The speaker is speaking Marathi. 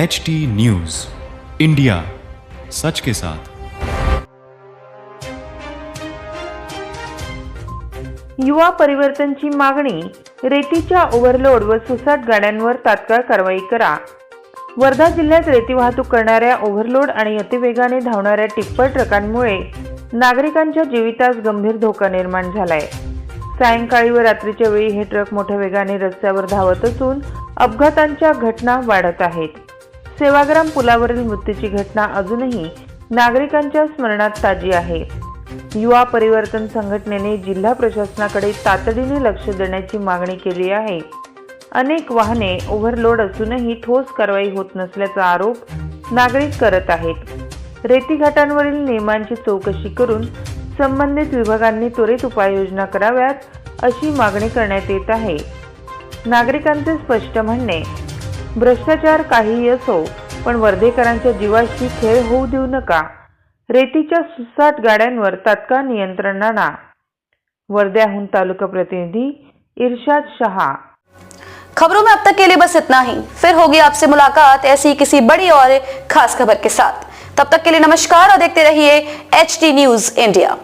एच टी न्यूज इंडिया सच के साथ। युवा परिवर्तनची मागणी रेतीच्या ओव्हरलोड व सुसाट गाड्यांवर तात्काळ कारवाई करा. वर्धा जिल्ह्यात रेती वाहतूक करणाऱ्या ओव्हरलोड आणि अतिवेगाने धावणाऱ्या टिप्पर ट्रकांमुळे नागरिकांच्या जीवितास गंभीर धोका निर्माण झालाय. सायंकाळी व रात्रीच्या वेळी हे ट्रक मोठ्या वेगाने रस्त्यावर धावत असून अपघातांच्या घटना वाढत आहेत. सेवाग्राम पुलावरील मृत्यूची घटना अजूनही नागरिकांच्या स्मरणात ताजी आहे. युवा परिवर्तन संघटनेने जिल्हा प्रशासनाकडे तातडीने लक्ष देण्याची मागणी केली आहे. अनेक वाहने ओव्हरलोड असूनही ठोस कारवाई होत नसल्याचा आरोप नागरिक करत आहेत. रेती घाटांवरील नियमांची चौकशी करून संबंधित विभागांनी त्वरित उपाययोजना कराव्यात अशी मागणी करण्यात येत आहे. नागरिकांचे स्पष्ट म्हणणे भ्रष्टाचार काहीही असो पण वर्धेकरांच्या जीवाशी खेळ होऊ देऊ नका. रेतीच्या सुसाट गाड्यांवर तात्काळ नियंत्रण आणा. वर्ध्याहून तालुका प्रतिनिधी इर्शाद शहा. खबरों में अब तक के लिए बस इतना ही. फिर होगी आपसे मुलाकात ऐसी किसी बड़ी और खास खबर के साथ. तब तक के लिए नमस्कार और देखते रहिए एच टी न्यूज इंडिया